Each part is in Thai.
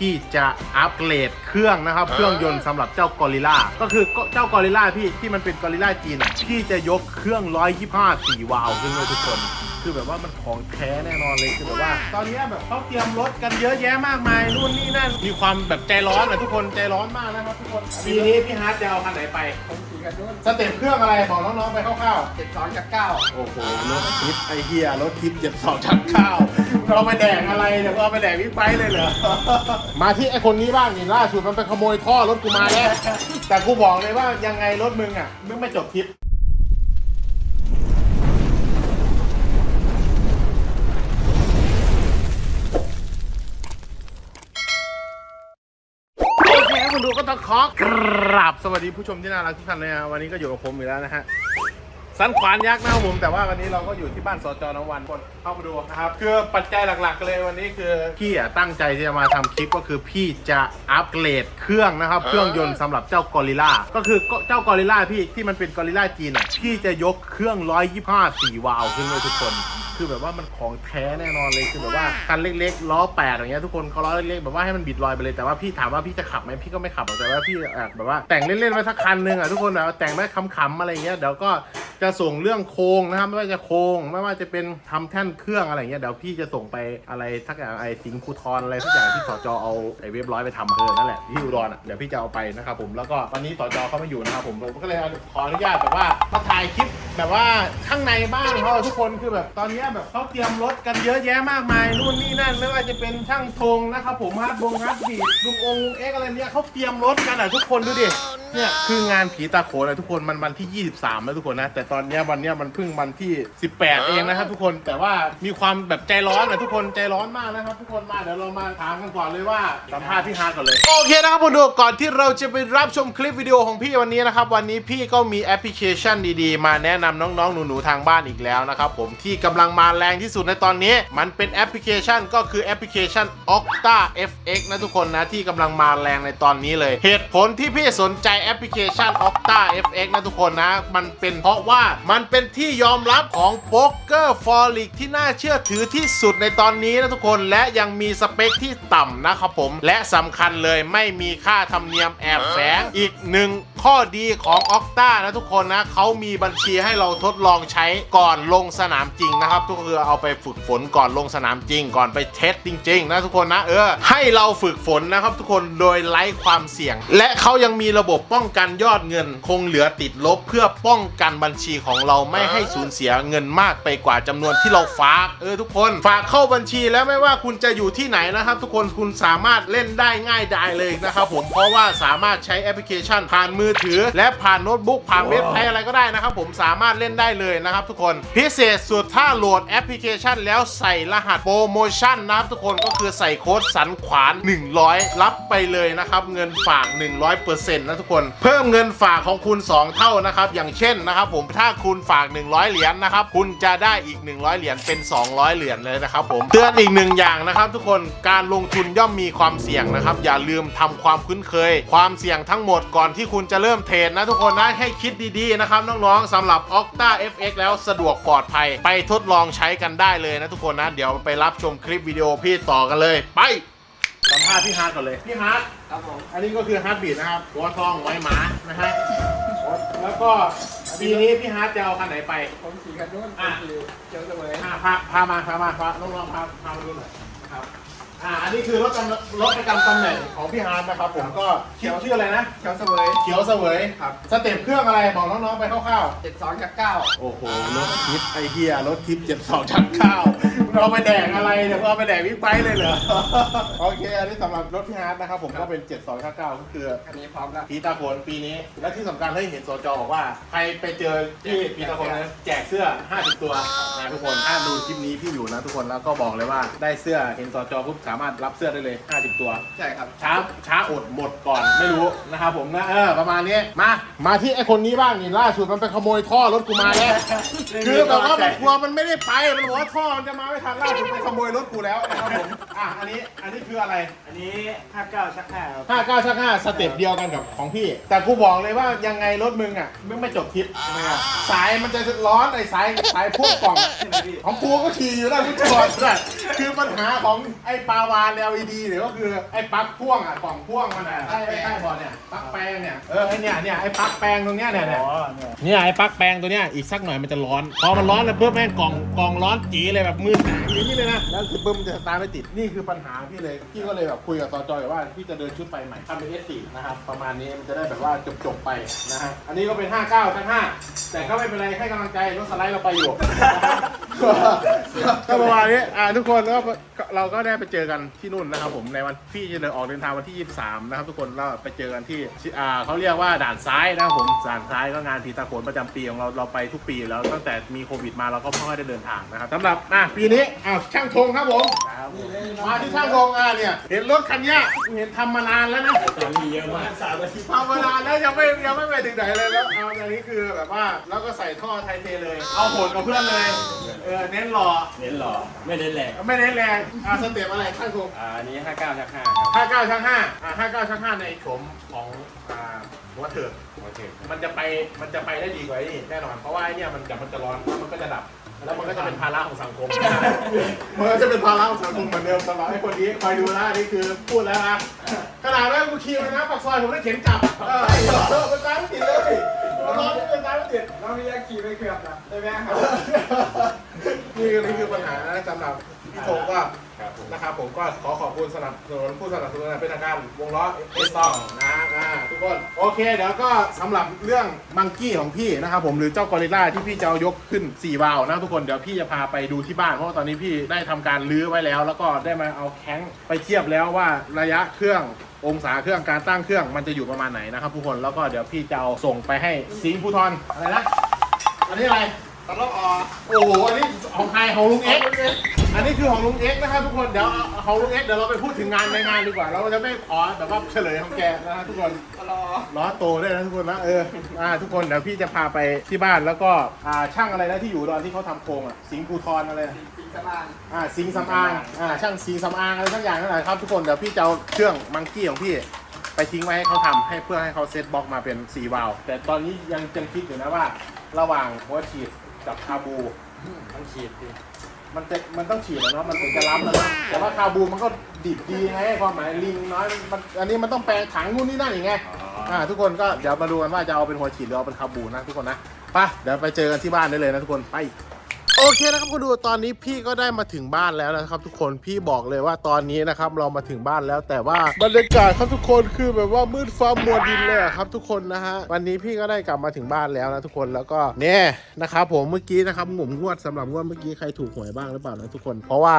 พี่จะอัปเกรดเครื่องนะครับ เครื่องยนต์สำหรับเจ้ากอริล่าก็คือเจ้ากอริล่าพี่ที่มันเป็นกอริล่าจีนอะพี่จะยกเครื่อง 125 4วาล์วขึ้นเลยทุกคน คือแบบว่ามันของแท้แน่นอนเลยคือแบบว่า ตอนนี้แบบเขาเตรียมรถกันเยอะแยะมากมายนู่นนี่นั่นมีความแบบใจร้อนอะทุกคนใจร้อนมากนะครับทุกคนปีนี้พี่ฮาร์ดจะเอาคันไหนไปผมขี่กันนู้นสเต็ปเครื่องอะไรบอกน้องๆไปคร่าวๆเจ็ดสองจากเก้าโอ้โหรถทิปไอเฮียรถทิปเจ็ดสองชั้นข้าวเราไปแดกอะไรเดี๋ยวเราไปแดกบิ๊กไบค์เลยเหรอมาที่ไอคนนี้บ้างนี่ล่าสุดมันไปขโมยท่อรถกูมาแล้วแต่กูบอกเลยว่ายังไงรถมึงอะมึงไม่จบทริป คครับคุณดูก็ต้องขอกราบสวัสดีผู้ชมที่น่ารักทุกท่านเลยนะวันนี้ก็อยู่กับผมอีกแล้วนะฮะสันขวานยักษ์นะครับผมแต่ว่าวันนี้เราก็อยู่ที่บ้านสจน้องวันคนเข้ามาดูนะครับคือปัจจัยหลักๆเลยวันนี้คือพี่อะตั้งใจที่จะมาทำคลิปก็คือพี่จะอัปเกรดเครื่องนะครับ เครื่องยนต์สำหรับเจ้ากอริล่าก็คือเจ้ากอริล่าพี่ที่มันเป็นกอริล่าจีนอะพี่จะยกเครื่อง125 4วาล์วขึ้นเลยทุกคน คือแบบว่ามันของแท้แน่นอนเลยคือแบบว่าคันเล็กๆล้อแปดอย่างเงี้ยทุกคนเขาล้อเล็กๆแบบว่าให้มันบิดลอยไปเลยแต่ว่าพี่ถามว่าพี่จะขับไหมพี่ก็ไม่ขับหรอกแต่ว่าพี่อยากแบบว่าแต่งเล่นๆไว้สักคันหนึงอะทุกคนแบบว่าแต่งไว้ขำๆอะไรเงี้ยเดี๋ยวก็จะส่งเรื่องโครงนะครับไม่ว่าจะโครงไม่ว่าจะเป็นทำแท่นเครื่องอะไรเงี้ยเดี๋ยวพี่จะส่งไปอะไรทักอย่างไอ้สิงห์ภูทรอะไรทักอย่างที่สจเอาไอ้เว็บร้อยไปทำเออนั่นแหละที่อุดรอะเดี๋ยวพี่จะเอาไปนะครับผมแล้วก็วันนี้สจเขาไม่อยู่นะครับผมผมก็เลยขออนุญาตแบบว่ามาถ่ายคลิปแบบว่าข้างในบ้านเพราะว่าทุกคนคือแบบตอนเนี้ยแบบเขาเตรียมรถกันเยอะแยะมากมายนู่นนี่นั่นไม่ว่าจะเป็นช่างธงนะครับผมฮาร์ดบงฮาร์ดบีดลุงองค์เอ็กอะไรเนี่ยเขาเตรียมรถกันอะทุกคนดูดิ เนี่ยคืองานผีตาโขนอะทุกคนมันวันที่ 23 แล้วทุกคนนะ แต่ตอนเนี้ยวันเนี้ยมันเพิ่งวันที่ 18 เองนะครับทุกคนแต่ว่ามีความแบบใจร้อนอะทุกคนใจร้อนมากนะครับทุกคนมาเดี๋ยวเรามาถามกันก่อนเลยว่าสัมภาษณ์พี่ฮาร์ดก่อนเลยโอเคนะครับคุณดูก่อนที่เราจะไปรับชมคลิปวิดีโอของพี่วันนี้นะครับวันนี้พี่ก็มีแอปพลิเคชันดีๆ มาแนะนำน้องๆหนูๆทางบ้านอีกแล้วนะครับผมที่กำลังมาแรงที่สุดในตอนนี้ มันเป็นแอปพลิเคชันก็คือแอปพลิเคชัน Octa FX นะทุกคนนะที่กำลังมาแรงในตอนนี้เลย เหตุผลที่พี่สนใจแอปพลิเคชัน Octa FX นะทุกคนนะ มันเป็นเพราะว่ามันเป็นที่ยอมรับของโป๊กเกอร์ฟอร์ลิกที่น่าเชื่อถือที่สุดในตอนนี้นะทุกคนและยังมีสเปคที่ต่ำนะครับผม และสำคัญเลยไม่มีค่าธรรมเนียมแอบแฝงอีกหนึ่งข้อดีของ Octa นะทุกคนนะเขามีบัญชีให้เราทดลองใช้ก่อนลงสนามจริงนะครับทุกคือเอาไปฝึกฝนก่อนลงสนามจริง ก่อนไปเทสจริง ๆ นะทุกคนนะเออให้เราฝึกฝนนะครับทุกคนโดยไร้ความเสี่ยง และเขายังมีระบบป้องกันยอดเงิน คงเหลือติดลบเพื่อป้องกันบัญชีของเราไม่ให้สูญเสียเงินมากไปกว่าจำนวนที่เราฝากเออทุกคนฝากเข้าบัญชีแล้วไม่ว่าคุณจะอยู่ที่ไหนนะครับ ทุกคนคุณสามารถเล่นได้ง่ายดายเลยนะครับผมเพราะว่าสามารถใช้แอปพลิเคชันผ่านมือถือ และผ่านโน้ตบุ๊กผ่านเว็บไซต์อะไรก็ได้นะครับผมสามารถเล่นได้เลยนะครับทุกคนพิเศษสุดถ้าโหลดแอปพลิเคชัน แล้วใส่รหัสโปรโมชั่นนะครับทุกคนก็คือใส่โค้ดสันขวาน 100 รับไปเลยนะครับเงินฝาก 100%นะทุกคน เพิ่มเงินฝากของคุณ 2 เท่านะครับอย่างเช่นนะครับผมถ้าคุณฝาก 100 เหรียญนะครับคุณจะได้อีก 100 เหรียญเป็น 200 เหรียญเลยนะครับผมเตือนอีกหนึ่งอย่างนะครับ ทุกคนการลงทุนย่อมมีความเสี่ยงนะครับอย่าลืมทำความคุ้นเคย ความเสี่ยงทั้งหมดก่อนที่คุณจะเริ่มเทรดนะทุกคนนะให้คิดดีๆนะครับน้องๆสำหรับ Octa FX แล้วสะดวกปลอดภัย ไปทดลองใช้กันได้เลยนะทุกคนนะ เดี๋ยวไปรับชมคลิปวิดีโอพี่ต่อกันเลย ไปสัมภาษณ์พี่ฮาร์ดก่อนเลยพี่ฮาร์ดครับผมอันนี้ก็คือฮาร์ดบีดนะครับหัวทองไว้หมานะฮะแล้วก็ปีนี้พี่ฮาร์ดจะเอาคันไหนไปผมขี่กันนู้นอะขี่เจียวเสวยอ่าพาพามาพามาพาน้องๆพาพามาดูหน่อยครับ อ่าอันนี้คือรถจำรถประจำตำแหน่งของพี่ฮาร์ดนะครับผมก็เขียวชื่ออะไรนะเจียวเสวย เขียวเสวยครับ สเต็ปเครื่องอะไรบอกน้องๆไปคร่าวเจ็ดสองจากเก้าๆ โอ้โหรถทิปไอเฮียรถทิปเจ็ดสองชั้นข้าว เราไปแดกอะไรเดี๋ยวเราไปแดกวิกไบค์เลยเหรอ โอเค อันนี้สำหรับรถพี่ฮาร์ดนะครับผมก็เป็น 7299ก็คือคันนี้พร้อมแล้ว พีตาโขนปีนี้ และที่สำคัญให้เห็นสจบอกว่า ใครไปเจอที่พีตาโขนนะแจกเสื้อ 50 ตัวนะทุกคนถ้าดูคลิปนี้พี่อยู่นะทุกคนแล้วก็บอกเลยว่าได้เสื้อเห็นสจปุ๊บสามารถรับเสื้อได้เลย 50 ตัว ใช่ครับ ช้าช้าอดหมดก่อนไม่รู้นะครับผมนะเออประมาณนี้มามาที่ไอคนนี้บ้างนี่ล่าสุดมันไปขโมยท่อรถกูมาแล้วคือแบบว่ามันกลัวมันไม่ได้ไปมันบอกว่าท่อมันจะมาไม่ทันล่าสุดไปขโมยรถกูแล้วนะครับผม อะ อันนี้ อันนี้คืออะไร อันนี้ 59ชัก5ครับห้าเก้าชักห้าสเต็ปเดียวกันกับของพี่ แต่กูบอกเลยว่ายังไงรถมึงอะมึงไม่จบทริปทำไมอะสายมันจะร้อนไอ้สายสายพ่วงกล่องอะของกูก็ขี่อยู่แล้วกูจอดได้คือปัญหาของไอ้ปาวาน LED เนี่ยก็คือไอ้ปลั๊กพ่วงอะกล่องพ่วงมันอะใต้ใต้บอร์ดเนี่ยปลั๊กแปลงเนี่ย เออไอ้เนี่ยเนี่ยไอ้ปลั๊กแปลงตรงเนี้ยเนี่ยเนี่ยอ๋อเนี่ยเนี่ยไอ้ปลั๊กแปลงตัวเนี้ยอีกสักหน่อยมันจะร้อน พอมันร้อนแล้วปุ๊บแม่งกล่องกล่องร้อนจีเลยแบบมือหายอย่างนี้เลยนะแล้วคือปุ๊บมันจะสตาร์ทไม่ติดนี่คือปัญหาพี่เลยพี่ก็เลยแบบคุยกับตอจอยว่าพี่จะเดินชุดไฟใหม่ทำเป็น S4 นะครับประมาณนี้มันจะได้แบบว่าจบๆไปนะฮะอันนี้ก็เป็น 59ทั้ง5แต่ก็ไม่เป็นไรให้กำลังใจรถสไลด์เราไปอยู่ ก็ประมาณนี้อ่าทุกคนก็เราก็ได้ไปเจอกันที่นู่นนะครับผมในวันพี่จะเดินออกเดินทางวันที่ 23 นะครับทุกคนเราไปเจอกันที่อ่าเขาเรียกว่าด่านซ้ายนะครับผมด่านซ้ายก็งานผีตาโขนประจำปีของเราเราไปทุกปีอยู่แล้วตั้งแต่มีโควิดมาเราก็ไม่ค่อยได้เดินทางนะครับสำหรับอะปีนี้อ้าวช่างธงครับผมครับนี่เลยมาที่ช่างธงอะเนี่ยเห็นรถคันเนี้ยเห็นทำมานานแล้วนะตอนนี้เยอะมากสามอาทิตย์ทำมานานแล้วยังไม่ยังไม่ไปถึงไหนเลยแล้วเอาอันนี้คือแบบว่าแล้วก็ใส่ท่อไทเทเลย เอาโหดกับเพื่อนเลยเออเน้นหล่อเน้นหล่อไม่เน้นแรงไม่เน้นแรงอ่าสเต็ปอะไรช่างธงอ่าอันนี้59ชัก5ครับห้าเก้าช่างห้าอ่าห้าเก้าช่างห้าในโฉมของอ่าหัวเถิดโอเคมันจะไปมันจะไปได้ดีกว่าไอ้นี่แน่นอนเพราะว่าไอ้เนี่ยมันจะมันจะร้อนแล้วมันก็จะดับ แล้วมันก็จะเป็นภาระของสังคม มันก็จะเป็นภาระของสังคมเหมือนเดิมสำหรับไอ้คนนี้คอยดูนะอันนี่คือพูดแล้วนะขนาดว่ากูขี่มานะปากซอยผมได้เข็นกลับเออเออเป็นตามไม่ติดเลยมัน ร้อนเป็นตามไม่ติดเรามียาขี่ไปเกือบนะได้ไหมครับนี่คือนี่คือปัญหานะสำหรับ พี่โตก็ครับผม นะครับผมก็ขอขอบคุณสนับสนุนผู้สนับสนุนเป็นทางการวงล้อเอสตองนะอ่าทุกคนโอเคเดี๋ยวก็สำหรับเรื่องมังกี้ของพี่นะครับผมหรือเจ้ากอริลล่าที่พี่จะเอายกขึ้น 4 วาล์วนะทุกคนเดี๋ยวพี่จะพาไปดูที่บ้านเพราะว่าตอนนี้พี่ได้ทำการรื้อไว้แล้ว แล้วก็ได้มาเอาแข้งไปเทียบแล้วว่าระยะเครื่อง องศาเครื่องการตั้งเครื่องมันจะอยู่ประมาณไหนนะครับทุกคนแล้วก็เดี๋ยวพี่จะเอาส่งไปให้สิงห์ภูทรอะไรนะอันนี้อะไรตลอดออกโอ้โห อันนี้ของใครของลุงเอ็กซ์ อันนี้คือของลุงเอ็กซ์นะครับทุกคนเดี๋ยวเอาของลุงเอ็กซ์เดี๋ยวเราไปพูดถึงงานในงานดีกว่า เราจะไม่ขอแบบว่าเฉลยของแกนะฮะทุกคนตลอดล้อโตได้วยนะทุกคนนะเอออ่าทุกคนเดี๋ยวพี่จะพาไปที่บ้านแล้วก็อ่าช่างอะไรนะที่อยู่ตอนที่เขาทำโครงอะสิงห์ภูทรอะไรนะ สีกระบาลอ่าสิงห์สำอางอ่าช่างสิงห์สำอางอะไรทั้งอย่างนั่นแหละครับทุกคนเดี๋ยวพี่จะเอาเครื่องมังกี้ของพี่ ไปทิ้งไว้ให้เขาทำให้เพื่อให้เขาเซตบล็อกมาเป็นสีวาล์วแต่ตอนนี้ยังยังคิดอยู่นะว่า ระหว่างหัวฉีดกับคาบู ต้องฉีดดิ มันจะมันต้องฉีดแล้วเนาะมันถึงจะรับแล้วเนาะแต่ว่าคาบูมันก็ดิบดีไงความหมายลิงน้อยมันอันนี้มันต้องแปลงถังนู่นนี่นั่นอย่างไงอ่าทุกคนก็เดี๋ยวมาดูกันว่าจะเอาเป็นหัวฉีดหรือเอาเป็นคาบูนะทุกคนนะไปเดี๋ยวไปเจอกันที่บ้านได้เลยนะทุกคนไป โอเคนะครับคุณดูตอนนี้พี่ก็ได้มาถึงบ้านแล้วนะครับ ทุกคนพี่บอกเลยว่าตอนนี้นะครับเรามาถึงบ้านแล้วแต่ว่าบรรยากาศครับทุกคนคือแบบว่ามืดฟ้ามัวดินเลยครับ ทุกคนนะฮะวันนี้พี่ก็ได้กลับมาถึงบ้านแล้วนะทุกคนแล้วก็เนี่ยนะครับผมเมื่อกี้นะครับหมุมงวดสำหรับงวดเมื่อกี้ใครถูกหวยบ้างหรือเปล่านะทุกคน เพราะว่า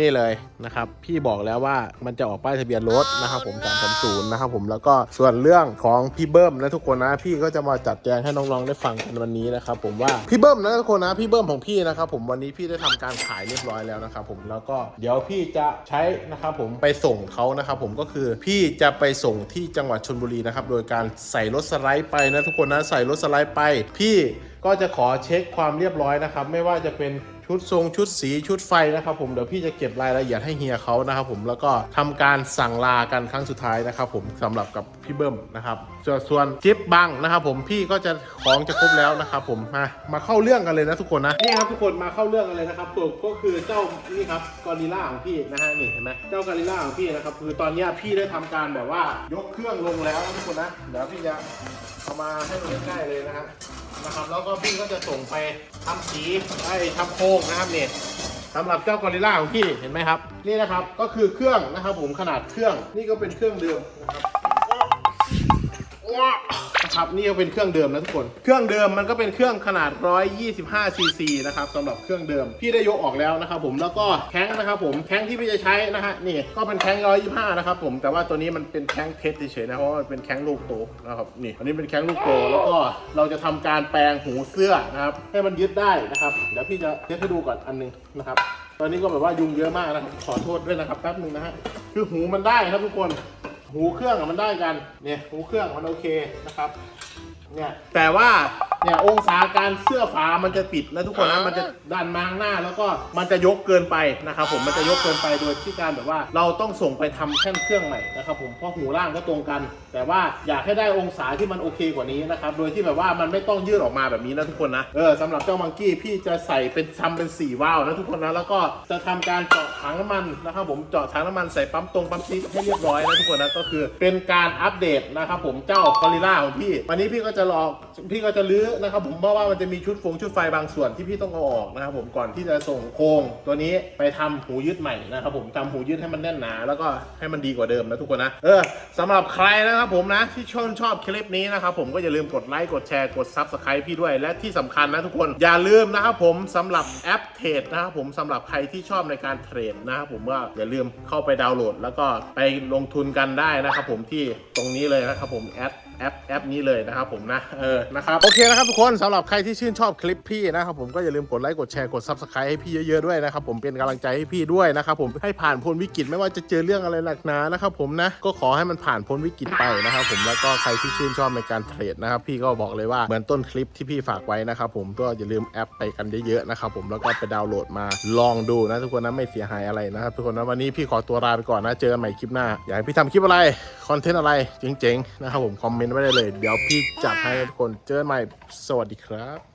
นี่เลยนะครับ พี่บอกแล้วว่ามันจะออกป้ายทะเบียนรถนะครับผม330นะครับผมแล้วก็ส่วนเรื่องของพี่เบิ้มนะทุกคนนะ พี่ก็จะมาจัดแจงให้น้องๆได้ฟังกันวันนี้นะครับผมว่าพี่เบิ้มนะทุกคนนะพี่เบิ้มของพี่นะครับผมวันนี้พี่ได้ทำการขายเรียบร้อยแล้วนะครับผมแล้วก็เดี๋ยวพี่จะใช้นะครับผมไปส่งเขานะครับผมก็คือพี่จะไปส่งที่จังหวัดชลบุรีนะครับโดยการใส่รถสไลด์ไปนะทุกคนนะใส่รถสไลด์ไป พี่ก็จะขอเช็คความเรียบร้อยนะครับไม่ว่าจะเป็น ชุดทรงชุดสีชุดไฟนะครับผมเดี๋ยวพี่จะเก็บรายละเอียดให้เฮียเขานะครับผมแล้วก็ทำการสั่งลากันครั้งสุดท้ายนะครับผมสำหรับกับพี่เบิ้มนะครับส่วนจิ๊บบังนะครับผมพี่ก็จะของจะครบแล้วนะครับผมมามาเข้าเรื่องกันเลยนะทุกคนนะนี่ครับทุกคนมาเข้าเรื่องกันเลยนะครับตัวก็คือเจ้านี่ครับกอริล่าของพี่นะฮะนี่เห็นไหมเจ้ากอริล่าของพี่นะครับคือตอนนี้พี่ได้ทำการแบบว่ายกเครื่องลงแล้วนะทุกคนนะเดี๋ยวพี่จะ เอามาให้มันใกล้ๆเลยนะฮะนะครับแล้วก็พี่ก็จะส่งไปทำสีไอ้ทำโครงนะครับเนี่ยสำหรับเจ้ากอริลล่าของพี่เห็นไหมครับ นี่นะครับก็คือเครื่องนะครับผมขนาดเครื่องนี่ก็เป็นเครื่องเดิมนะครับ นะครับนี่ก็เป็นเครื่องเดิมนะทุกคน เครื่องเดิมมันก็เป็นเครื่องขนาด 125 ซีซีนะครับสำหรับเครื่องเดิมพี่ได้ยกออกแล้วนะครับผมแล้วก็แข้งนะครับผมแข้งที่พี่จะใช้นะฮะนี่ก็เป็นแข้ง 125 นะครับผมแต่ว่าตัวนี้มันเป็นแข้งเทสเฉยๆนะเพราะว่ามันเป็นแข้งลูกโตนะครับนี่อันนี้เป็นแข้งลูกโตแล้วก็เราจะทำการแปลงหูเสื้อนะครับให้มันยึดได้นะครับเดี๋ยวพี่จะเทสให้ดูก่อนอันหนึงนะครับตอนนี้ก็แบบว่ายุงเยอะมากนะครับขอโทษด้วยนะครับแป๊บหนึ่งนะฮะคือหูมันได้ครับทุกคน หูเครื่องอะมันได้กันเนี่ยหูเครื่องมันโอเคนะครับ เนี่ยแต่ว่าเนี่ยองศาการเสื้อฝามันจะปิดนะทุกคนนะมันจะดันมาข้างหน้า แล้วก็มันจะยกเกินไปนะครับผมมันจะยกเกินไปโดยที่การแบบว่า เราต้องส่งไปทำแท่นเครื่องใหม่นะครับผมเพราะหูล่างก็ตรงกัน แต่ว่าอยากให้ได้องศาที่มันโอเคกว่านี้นะครับโดยที่แบบว่ามันไม่ต้องยืดออกมาแบบนี้นะทุกคนนะเออสำหรับเจ้ามังกี้พี่จะใส่เป็นทำเป็นสี่วาล์วนะทุกคนนะแล้วก็จะทำการเจาะถังน้ำมันนะครับผมเจาะถังน้ำมันใส่ปั๊มตรงปั๊มซีให้เรียบร้อยนะทุกคนนะก็คือ เป็นการอัปเดตนะครับผมเจ้ากอริล่าของพี่ วันนี้พี่ก็จะลองพี่ก็จะลื้อนะครับ ผมเพราะว่ามันจะมีชุดฟงชุดไฟบางส่วนที่พี่ต้องเอาออกนะครับ ผมก่อนที่จะส่งโครงตัวนี้ไปทำหูยึดใหม่นะครับ ผมทำหูยึดให้มันแน่นหนา แล้วก็ให้มันดีกว่าเดิมนะทุกคนนะเออสำหรับใครนะครับผมนะที่ชอบชอบคลิปนี้นะครับผมก็อย่าลืมกดไลค์กดแชร์กด Subscribe พี่ด้วยและที่สำคัญนะทุกคนอย่าลืมนะครับผมสำหรับแอปเทรดนะครับผมสำหรับใครที่ชอบในการเทรดนะครับผมก็อย่าลืมเข้าไปดาวน์โหลด แล้วก็ไปลงทุนกันได้นะครับผมที่ตรงนี้เลยนะครับผมแอด แอปแอปนี้เลยนะครับผมนะเออนะครับโอเคนะครับทุกคนสำหรับใครที่ชื่นชอบคลิปพี่นะครับผมก็อย่าลืมกดไลค์กดแชร์กด Subscribe ให้พี่เยอะๆด้วยนะครับผมเป็นกำลังใจให้พี่ด้วยนะครับผมให้ผ่านพ้นวิกฤตไม่ว่าจะเจอเรื่องอะไรหนักหนานะครับผมนะก็ขอให้มันผ่านพ้นวิกฤตไปนะครับผมแล้วก็ใครที่ชื่นชอบในการเทรดนะครับพี่ก็บอกเลยว่าเหมือนต้นคลิปที่พี่ฝากไว้นะครับผมก็อย่าลืมแอปไปกันเยอะๆนะครับผมแล้วก็ไปดาวน์โหลดมาลองดูนะทุกคนนะไม่เสียหายอะไรนะครับทุกคนนะวันนี้พี่ขอตัวลาไปก่อนนะเจอกันใหม่คลิปหน้าอยากให้พี่ทำคลิปอะไรคอนเทนต์อะไรเจ๋งๆนะครับผมคอมเมนต์ไว้ได้เลย เดี๋ยวพี่จัดให้ทุกคนเจอกันใหม่สวัสดีครับ